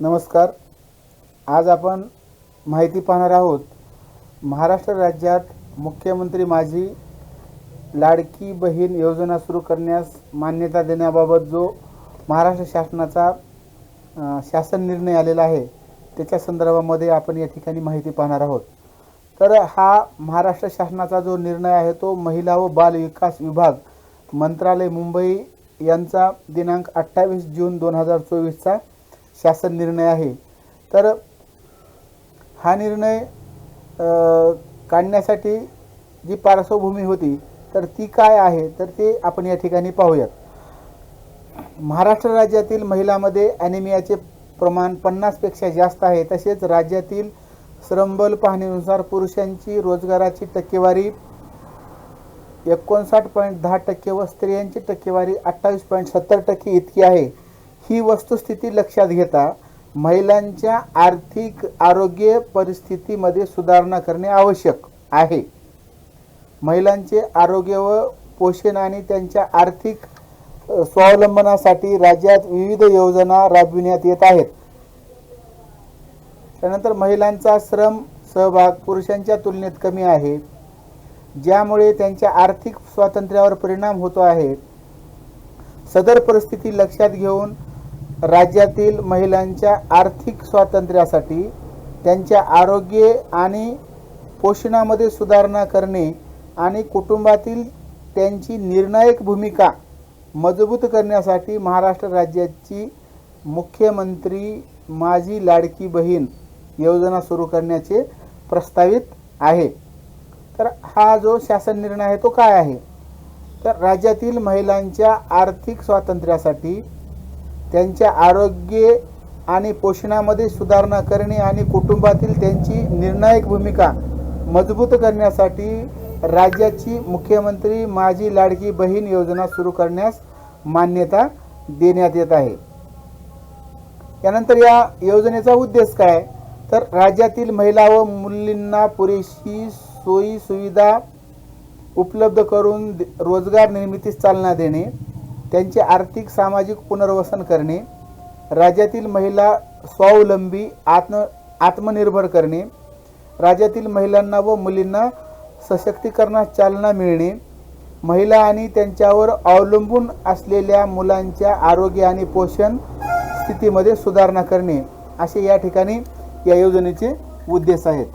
नमस्कार. आज आपण माहिती पाहणार आहोत महाराष्ट्र राज्यात मुख्यमंत्री माझी लाडकी बहीण योजना सुरू करण्यास मान्यता देण्याबाबत जो महाराष्ट्र शासनाचा शासन निर्णय आलेला आहे त्याच्या संदर्भामध्ये आपण या ठिकाणी माहिती पाहणार आहोत. तर हा महाराष्ट्र शासनाचा जो निर्णय आहे तो महिला व बाल विकास विभाग मंत्रालय मुंबई यांचा दिनांक अठ्ठावीस जून दोन हजार चोवीसचा शासन निर्णय आहे. तर हा निर्णय काढण्यासाठी जी पार्श्वभूमी होती तर ती काय आहे? तर ते आपण या ठिकाणी पाहूयात. महाराष्ट्र राज्यातील महिलामध्ये ॲनिमियाचे प्रमाण पन्नासपेक्षा जास्त आहे. तसेच राज्यातील श्रमबल पाहणीनुसार पुरुषांची रोजगाराची टक्केवारी एकोणसाठ पॉईंट दहा टक्के व स्त्रियांची टक्केवारी अठ्ठावीस पॉईंट सत्तर टक्के इतकी आहे. ही वस्तुस्थिती लक्षात घेता महिलांच्या आर्थिक आरोग्य परिस्थितीमध्ये सुधारणा करणे आवश्यक आहे. महिलांचे आरोग्य व पोषण आणि त्यांच्या आर्थिक स्वावलंबनासाठी राज्यात विविध योजना राबविण्यात येत आहेत. त्यानंतर महिलांचा श्रम सहभाग पुरुषांच्या तुलनेत कमी आहे ज्यामुळे त्यांच्या आर्थिक स्वातंत्र्यावर परिणाम होतो आहे. सदर परिस्थिती लक्षात घेऊन राज्यातील महिलांच्या आर्थिक स्वातंत्र्यासाठी त्यांच्या आरोग्य आणि पोषणामध्ये सुधारणा करणे आणि कुटुंबातील त्यांची निर्णायक भूमिका मजबूत करण्यासाठी महाराष्ट्र राज्याची मुख्यमंत्री माझी लाडकी बहीण योजना सुरू करण्याचे प्रस्तावित आहे. तर हा जो शासन निर्णय आहे तो काय आहे? तर राज्यातील महिलांच्या आर्थिक स्वातंत्र्यासाठी त्यांच्या आरोग्य आणि पोषणामध्ये सुधारणा करणे आणि कुटुंबातील त्यांची निर्णायक भूमिका मजबूत करण्यासाठी राज्याची मुख्यमंत्री माझी लाडकी बहीण योजना सुरू करण्यास मान्यता देण्यात येत आहे. यानंतर या योजनेचा उद्देश काय? तर राज्यातील महिला व मुलींना पुरेशी सोयी सुविधा उपलब्ध करून रोजगार निर्मितीस चालना देणे. त्यांचे आर्थिक सामाजिक पुनर्वसन करणे राज्यातील महिला स्वावलंबी आत्म आत्मनिर्भर करणे राज्यातील महिलांना व मुलींना सशक्तीकरणास चालना मिळणे महिला आणि त्यांच्यावर अवलंबून असलेल्या मुलांच्या आरोग्य आणि पोषण स्थितीमध्ये सुधारणा करणे असे या ठिकाणी या योजनेचे उद्देश आहेत.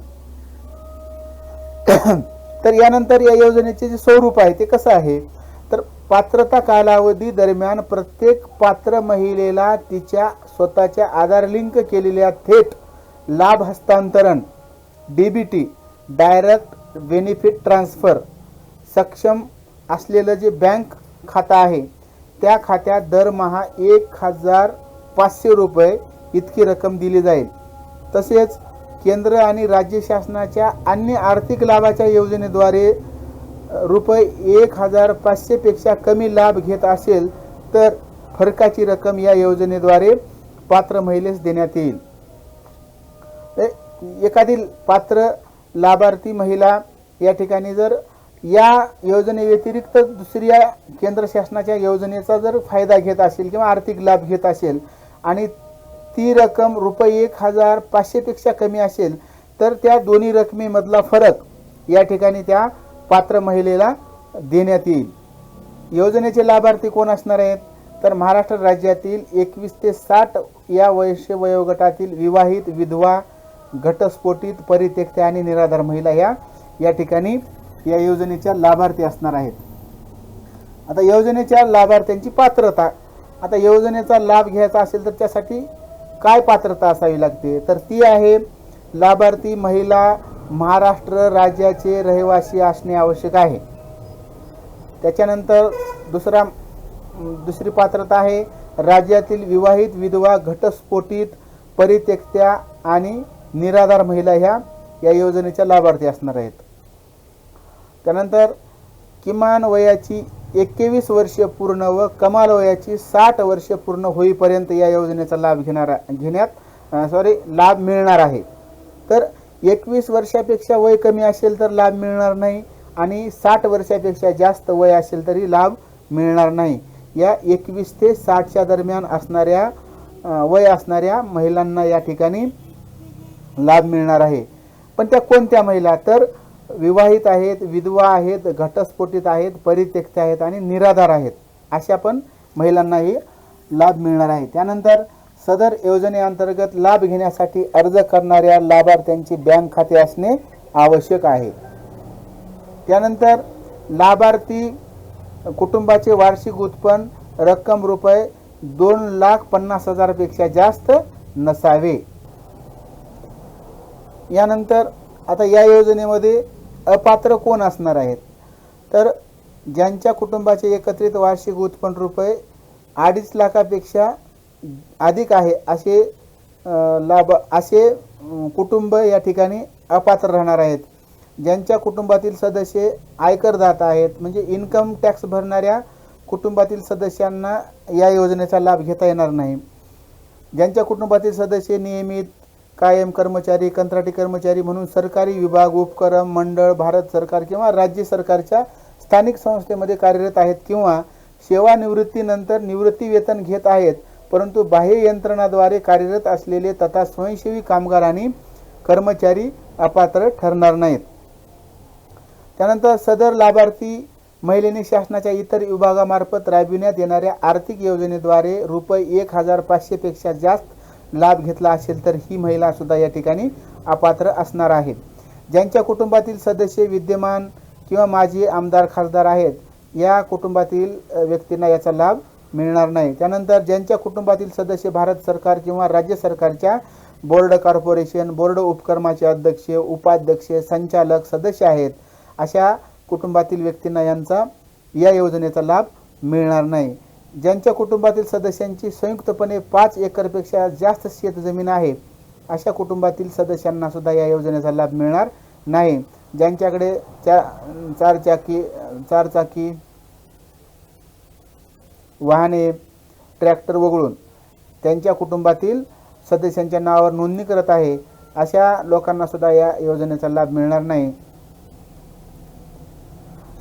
तर यानंतर या योजनेचे जे स्वरूप आहे ते कसं आहे? पात्रता कालावधी दरम्यान प्रत्येक पात्र महिलेला तिच्या स्वतःच्या आधार लिंक केलेल्या थेट लाभ हस्तांतरण डीबीटी डायरेक्ट बेनिफिट ट्रान्सफर सक्षम असलेलं जे बँक खातं आहे त्या खात्यात दरमहा एक हजार पाचशे रुपये इतकी रक्कम दिली जाईल. तसेच केंद्र आणि राज्य शासनाच्या अन्य आर्थिक लाभाच्या योजनेद्वारे रुपये एक हजार पाचशेपेक्षा कमी लाभ घेत असेल तर फरकाची रक्कम या योजनेद्वारे पात्र महिलेस देण्यात येईल. ए- एखादी पात्र लाभार्थी महिला या ठिकाणी जर या योजनेव्यतिरिक्त दुसऱ्या केंद्र शासनाच्या योजनेचा जर फायदा घेत असेल किंवा आर्थिक लाभ घेत असेल आणि ती रक्कम रुपये एक हजार पाचशेपेक्षा कमी असेल तर त्या दोन्ही रकमेमधला फरक या ठिकाणी त्या पात्र महिलेला देण्यात येईल. योजनेचे लाभार्थी कोण असणार आहेत? तर महाराष्ट्र राज्यातील एकवीस ते साठ या वैश वयोगटातील विवाहित विधवा घटस्फोटित परित्यक्त्या आणि निराधार महिला ह्या या ठिकाणी या योजनेच्या लाभार्थी असणार आहेत. आता योजनेच्या लाभार्थ्यांची पात्रता. आता योजनेचा लाभ घ्यायचा असेल तर त्यासाठी काय पात्रता असावी लागते? तर ती आहे लाभार्थी महिला महाराष्ट्र राज्याचे रहिवासी असणे आवश्यक आहे. त्याच्यानंतर दुसरा दुसरी पात्रता आहे राज्यातील विवाहित विधवा घटस्फोटित परित्यक्त्या आणि निराधार महिला ह्या या योजनेच्या लाभार्थी असणार आहेत. त्यानंतर किमान वयाची एकवीस वर्ष पूर्ण व कमाल वयाची साठ वर्ष पूर्ण होईपर्यंत या योजनेचा लाभ घेणारा घेण्यात सॉरी लाभ मिळणार आहे. तर एकवीस वर्षापेक्षा वय कमी असेल तर लाभ मिळणार नाही आणि साठ वर्षापेक्षा जास्त वय असेल तरी लाभ मिळणार नाही. या एकवीस ते साठच्या दरम्यान असणाऱ्या वय असणाऱ्या महिलांना या ठिकाणी लाभ मिळणार आहे. पण त्या कोणत्या महिला? तर विवाहित आहेत विधवा आहेत घटस्फोटित आहेत परित्यक्त आहेत आणि निराधार आहेत. अशा पण महिलांनाही लाभ मिळणार आहे. त्यानंतर सदर योजनेअंतर्गत लाभ घेण्यासाठी अर्ज करणाऱ्या लाभार्थ्यांची बँक खाते असणे आवश्यक आहे. त्यानंतर लाभार्थी कुटुंबाचे वार्षिक उत्पन्न रक्कम रुपये दोन लाख पन्नास हजारपेक्षा जास्त नसावे. यानंतर आता या योजनेमध्ये अपात्र कोण असणार आहेत? तर ज्यांच्या कुटुंबाचे एकत्रित वार्षिक उत्पन्न रुपये अडीच लाखापेक्षा अधिक आहे असे लाभ असे कुटुंब या ठिकाणी अपात्र राहणार आहेत. ज्यांच्या कुटुंबातील सदस्य आयकरदात आहेत म्हणजे इन्कम टॅक्स भरणाऱ्या कुटुंबातील सदस्यांना या योजनेचा लाभ घेता येणार नाही. ज्यांच्या कुटुंबातील सदस्य नियमित कायम कर्मचारी कंत्राटी कर्मचारी म्हणून सरकारी विभाग उपक्रम मंडळ भारत सरकार किंवा राज्य सरकारच्या स्थानिक संस्थेमध्ये कार्यरत आहेत किंवा सेवानिवृत्तीनंतर निवृत्ती वेतन घेत आहेत परंतु बाह्य यंत्रणाद्वारे कार्यरत असलेले तथा स्वयंसेवी कामगार आणि कर्मचारी अपात्र ठरणार नाहीत. त्यानंतर सदर लाभार्थी महिलेने शासनाच्या इतर विभागामार्फत राबविण्यात येणाऱ्या आर्थिक योजनेद्वारे रुपये एक हजार पाचशेपेक्षा जास्त लाभ घेतला असेल तर ही महिला सुद्धा या ठिकाणी अपात्र असणार आहे. ज्यांच्या कुटुंबातील सदस्य विद्यमान किंवा माजी आमदार खासदार आहेत या कुटुंबातील व्यक्तींना याचा लाभ मिळणार नाही. त्यानंतर ज्यांच्या कुटुंबातील सदस्य भारत सरकार किंवा राज्य सरकारच्या बोर्ड कॉर्पोरेशन बोर्ड उपक्रमाचे अध्यक्ष उपाध्यक्ष संचालक सदस्य आहेत अशा कुटुंबातील व्यक्तींना यांचा या योजनेचा लाभ मिळणार नाही. ज्यांच्या कुटुंबातील सदस्यांची संयुक्तपणे पाच एकरपेक्षा जास्त शेतजमीन आहे अशा कुटुंबातील सदस्यांना सुद्धा या योजनेचा लाभ मिळणार नाही. ज्यांच्याकडे चा चारचाकी चारचाकी वाहने ट्रॅक्टर वगळून त्यांच्या कुटुंबातील सदस्यांच्या नावावर नोंदणी करत आहे अशा लोकांना सुद्धा या योजनेचा लाभ मिळणार नाही.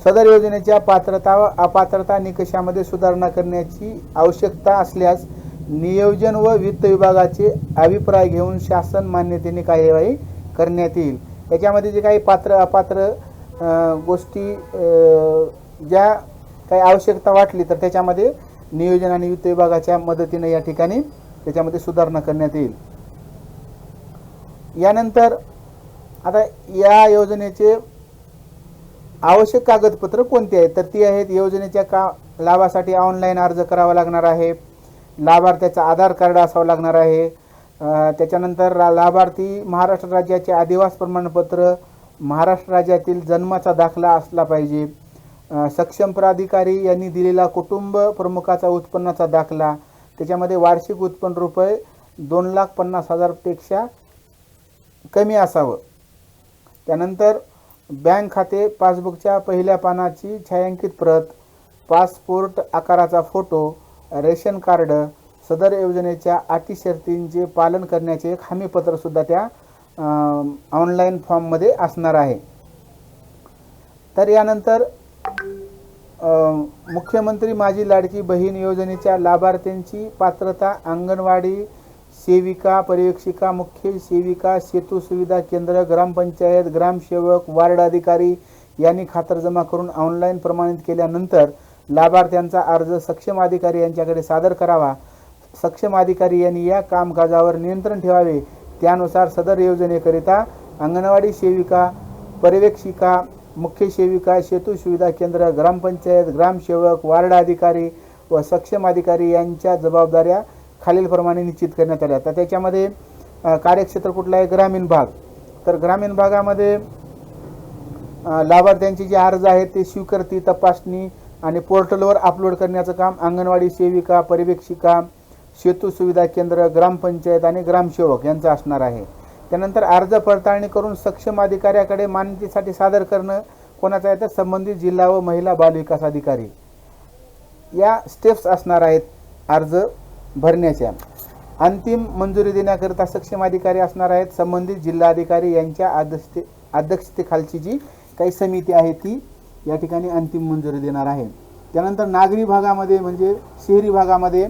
सदर योजनेच्या पात्रता व अपात्रता निकषामध्ये सुधारणा करण्याची आवश्यकता असल्यास नियोजन व वित्त विभागाचे अभिप्राय घेऊन शासन मान्यतेने कार्यवाही करण्यात येईल. याच्यामध्ये जे काही पात्र अपात्र गोष्टी ज्या काही आवश्यकता वाटली तर त्याच्यामध्ये नियोजन आणि वित्त विभागाच्या मदतीने या ठिकाणी त्याच्यामध्ये सुधारणा करण्यात येईल. यानंतर आता या योजनेचे आवश्यक कागदपत्र कोणती आहेत? तर ती आहेत योजनेच्या का लाभासाठी ऑनलाईन अर्ज करावा लागणार आहे. लाभार्थ्याचं आधार कार्ड असावं लागणार आहे. त्याच्यानंतर रा- लाभार्थी महाराष्ट्र राज्याचे आदिवास प्रमाणपत्र महाराष्ट्र राज्यातील जन्माचा दाखला असला पाहिजे. सक्षम प्राधिकारी यांनी दिलेला कुटुंब प्रमुखाचा उत्पन्नाचा दाखला त्याच्यामध्ये वार्षिक उत्पन्न रुपये दोन लाख पन्नास हजारपेक्षा कमी असावं. त्यानंतर बँक खाते पासबुकच्या पहिल्या पानाची छायांकित प्रत पासपोर्ट आकाराचा फोटो रेशन कार्ड सदर योजनेच्या अटी शर्तींचे पालन करण्याचे एक हमीपत्रसुद्धा त्या ऑनलाईन फॉर्ममध्ये असणार आहे. तर यानंतर मुख्यमंत्री माझी लाडकी बहीण योजनेच्या लाभार्थ्यांची पात्रता अंगणवाडी सेविका पर्यवेक्षिका मुख्य सेविका सेतू सुविधा केंद्र ग्रामपंचायत ग्रामसेवक वार्ड अधिकारी यांनी खातरजमा करून ऑनलाईन प्रमाणित केल्यानंतर लाभार्थ्यांचा अर्ज सक्षम अधिकारी यांच्याकडे सादर करावा. सक्षम अधिकारी यांनी या कामकाजावर नियंत्रण ठेवावे. त्यानुसार सदर योजनेकरिता अंगणवाडी सेविका पर्यवेक्षिका मुख्य सेविका सेतू सुविधा केंद्र ग्रामपंचायत ग्रामसेवक वार्ड अधिकारी व सक्षम अधिकारी यांच्या जबाबदाऱ्या खालीलप्रमाणे निश्चित करण्यात आल्या. तर त्याच्यामध्ये कार्यक्षेत्र कुठलं आहे? ग्रामीण भाग. तर ग्रामीण भागामध्ये लाभार्थ्यांचे जे अर्ज आहेत ते स्वीकृती तपासणी आणि पोर्टलवर अपलोड करण्याचं काम अंगणवाडी सेविका पर्यवेक्षिका सेतू सुविधा केंद्र ग्रामपंचायत आणि ग्रामसेवक यांचं असणार आहे. त्यानंतर अर्ज पडताळणी करून सक्षम अधिकाऱ्याकडे मान्यतेसाठी सादर करणं कोणाचं आहे तर संबंधित जिल्हा व महिला बालविकास अधिकारी. या स्टेप्स असणार आहेत अर्ज भरण्याच्या. अंतिम मंजुरी देण्याकरिता सक्षम अधिकारी असणार आहेत. संबंधित जिल्हाधिकारी यांच्या अध्यक्षते अध्यक्षतेखालची जी काही समिती आहे ती या ठिकाणी अंतिम मंजुरी देणार आहे. त्यानंतर नागरी भागामध्ये म्हणजे शहरी भागामध्ये